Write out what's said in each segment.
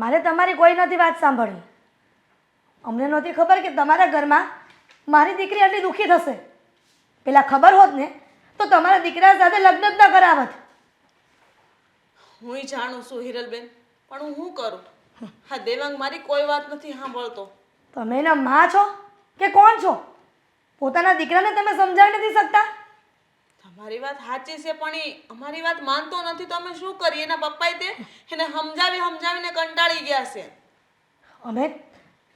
મારે તમારી કોઈ નથી વાત સાંભળવી. અમને નહોતી ખબર કે તમારા ઘરમાં મારી દીકરી આટલી દુઃખી થશે. પેલા ખબર હોત ને તો તમારા દીકરા સાથે લગ્ન જ ન કરાવત. હું જાણું છું હિરલબેન પણ હું શું કરું? હા દેવાંગ મારી કોઈ વાત નથી સાંભળતો. તમે એના માં છો કે કોણ છો? પોતાના દીકરાને તમે સમજાવી નથી શકતા? તમારી વાત સાચી છે, પણ એ અમારી વાત માનતો નથી, તો અમે શું કરીએ? એના પપ્પાએ તે એને સમજાવી સમજાવીને કંટાળી ગયા છે. અમે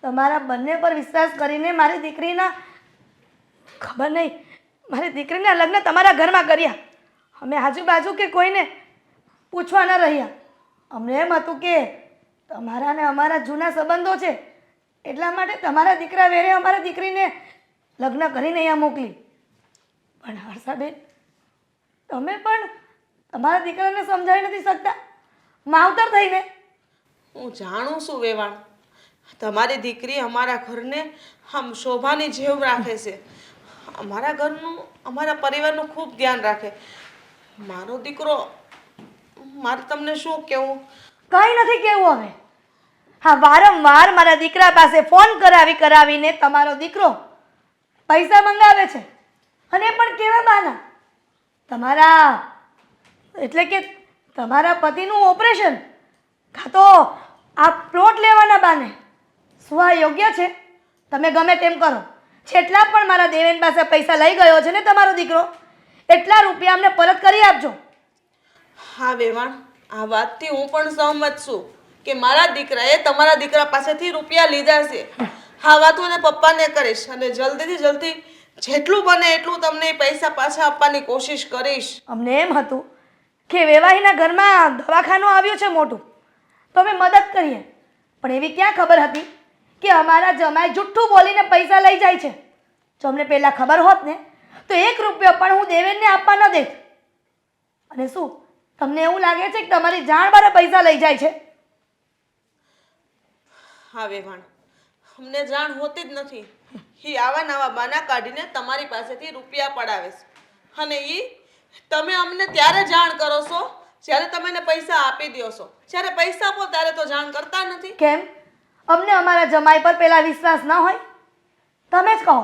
તમારા બંને પર વિશ્વાસ કરીને મારી દીકરીના ખબર નહીં, મારી દીકરીના લગ્ન તમારા ઘરમાં કર્યા. અમે આજુબાજુ કે કોઈને પૂછવા ન રહ્યા. અમને એમ હતું કે તમારા ને અમારા જૂના સંબંધો છે, એટલા માટે તમારા દીકરા વેરે અમારા દીકરીને લગ્ન કરીને અહીંયા મોકલી. પણ હર્ષાબેન તમે પણ તમારા દીકરાને સમજાવી નથી શકતા. માવતર થઈને. હું જાણું છું વેવાણ. તમારી દીકરી અમારા ઘરને આમ શોભાની જેવ રાખે છે. અમારા ઘરનું અમારા પરિવારનું ખૂબ ધ્યાન રાખે. મારો દીકરો મારે તમને શું કહેવું? કંઈ નથી કેવું હવે. હા વારંવાર મારા દીકરા પાસે ફોન કરાવી કરાવીને તમારો દીકરો પૈસા મંગાવે છે. અને પણ કેવા બાના? તમારા, એટલે કે તમારા પતિનું ઓપરેશન, કાં તો આ પ્લોટ લેવાના બાને આ યોગ્ય છે? તમે ગમે તેમ કરો. જેટલા પણ મારા દેવેન પાસે પૈસા લઈ ગયો છે ને તમારો દીકરો, એટલા રૂપિયા અમને પરત કરી આપજો. હા, વેવાણ, આ વાતથી હું પણ સહમત છું કે મારા દીકરાએ તમારા દીકરા પાસેથી રૂપિયા લીધા છે. હા, વાત હું પપ્પાને કરીશ અને જલ્દીથી જલ્દી જેટલું બને એટલું તમને પૈસા પાછા આપવાની કોશિશ કરીશ. અમને એમ હતું કે વેવાહીના ઘરમાં દવાખાનું આવ્યું છે મોટું તો અમે મદદ કરીએ. પણ એવી ક્યાં ખબર હતી કે અમારા જમાઈ જુઠ્ઠું બોલીને પૈસા લઈ જાય છે? જો અમને પહેલાં ખબર હોત ને તો એક રૂપિયો પણ હું દેવેનને આપવા ન દેત. અને શું તમને એવું લાગે છે કે તમારી જાણ બારે પૈસા લઈ જાય છે? હા વેવાણ. અમને જાણ હોતી જ નથી. એ આવા નવા બાના કાઢીને તમારી પાસેથી રૂપિયા પડાવે છે અને એ તમે અમને ત્યારે જાણ કરો છો જ્યારે તમે પૈસા આપી દો છો. જ્યારે પૈસા આપો ત્યારે તો જાણ કરતા નથી. કેમ? અમને અમારા જમાઈ પર પહેલાં વિશ્વાસ ન હોય? તમે જ કહો.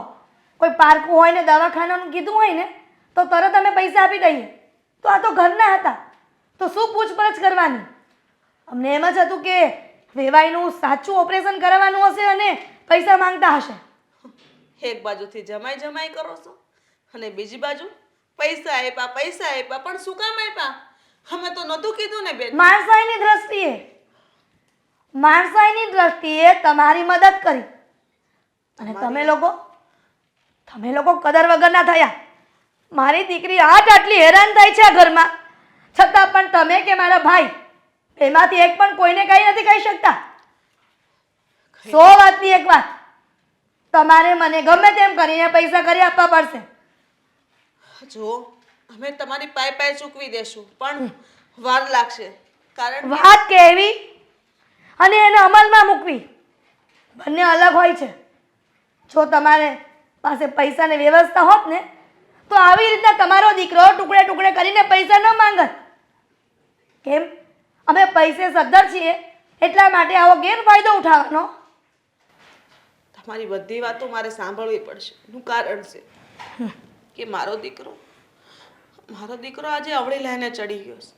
કોઈ પાર્કું હોય ને દવાખાનાનું કીધું હોય ને, તો તરત અમે પૈસા આપી દઈએ. તો આ તો ઘરના હતા. તો શું પૂછપરછ કરવાની? અમને એમ જ હતું કે વેવાઈનું સાચું ઓપરેશન કરાવવાનું હશે અને પૈસા માંગતા હશે. એક બાજુથી જમાઈ જમાઈ કરો છો અને બીજી બાજુ પૈસા આપ્યા પૈસા આપ્યા પણ શું કામ આપ્યા અમે તો નહોતું કીધું ને બેન. માણસાઈની દ્રષ્ટિએ માણસાઈની દ્રષ્ટિએ તમારી મદદ કરી. અને તમે લોકો તમે લોકો કદર વગરના થયા. મારી દીકરી આટ આટલી હેરાન થાય છે આ ઘરમાં. છતાં પણ તમે કે મારા ભાઈ એમાંથી એક પણ કોઈને કંઈ નથી કહી શકતા. સો વાતની એક વાત. તમારે મને ગમે તેમ કરીને પૈસા કરી આપવા પડશે. જો અમે તમારી પાય પાય ચૂકવી દેશું પણ વાર લાગશે કારણ કે વાત કેવી? અને એને અમલમાં મૂકવી. બંને અલગ હોય છે. જો તમારે પાસે પૈસાની વ્યવસ્થા હોત ને તો આવી રીતના તમારો દીકરો ટુકડે ટુકડે કરીને પૈસા ન માંગત. કેમ? અમે પૈસે સદ્ધર છીએ એટલા માટે આવો ગેરફાયદો ઉઠાવવાનો. તમારી બધી વાતો મારે સાંભળવી પડશે. એનું કારણ છે કે મારો દીકરો મારો દીકરો આજે અવળી લઈને ચડી ગયો છે.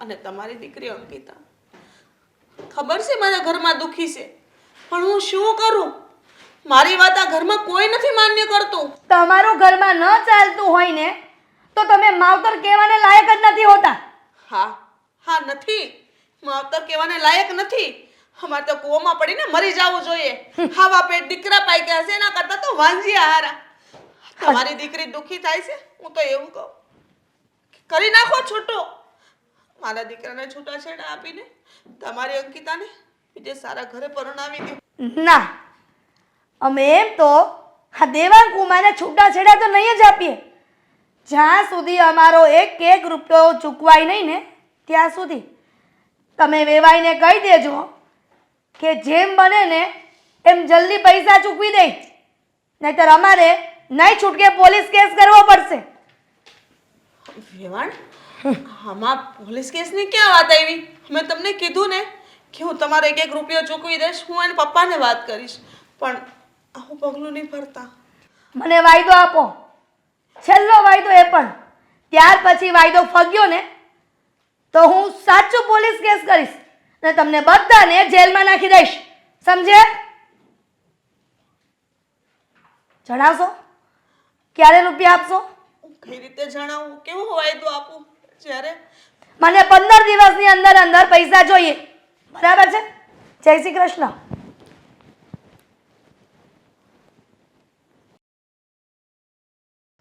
અને તમારી દીકરી અંકિતા ખબર છે મારા ઘરમાં દુખી છે? પણ હું શું કરું? મારી વાત આ ઘરમાં કોઈ નથી માન્ય કરતું. તમારું ઘરમાં ન ચાલતું હોય ને તો તમે માવતર કહેવાને લાયક જ નથી હોતા. હા હા નથી. માવતર કહેવાને લાયક નથી. અમારે તો કૂવામાં પડીને મરી જવું જોઈએ. હાવા પેટ દીકરા પાઈ ગયા છે, એના કરતાં તો વાંજિયા હારા. તમારી દીકરી દુખી થાય છે, હું તો એવું કહું. કરી નાખો છૂટો. મારા દીકરાને છૂટાછેડા આપીને તમારી અંકિતાને બીજે સારા ઘરે પરણાવી દે. ના, અમે એમ તો આ દેવાંગ કુમારને છૂટાછેડા તો નહીં જ આપીએ. જ્યાં સુધી અમારો એક એક રૂપિયો ચૂકવાય નહીં ને, ત્યાં સુધી તમે વેવાઈને કહી દેજો. કે જેમ બને ને એમ જલ્દી પૈસા ચૂકવી દે. નહીતર અમારે નહીં છૂટકે પોલીસ કેસ કરવો પડશે. વેવાણ આમાં પોલીસ કેસની ક્યાં વાત આવી? મેં તમને કીધું ને કે હું તમારે એક એક રૂપિયો ચૂકવી દઈશ હું એને પપ્પાને વાત કરીશ. પણ આવું પગલું નહીં ભરતા. મને વાયદો આપો. છેલ્લો વાયદો એ પણ. ત્યાર પછી વાયદો ફગ્યો ને તો હું સાચું પોલીસ કેસ કરીશ. ને તમને બધાને જેલમાં નાખી દઈશ. સમજે? જણાવશો? ક્યારે રૂપિયા આપશો? કઈ રીતે જણાવું? કેવો વાયદો આપું? જ્યારે? મને પંદર દિવસની અંદર અંદર પૈસા જોઈએ. બરાબર છે? જય શ્રી કૃષ્ણ.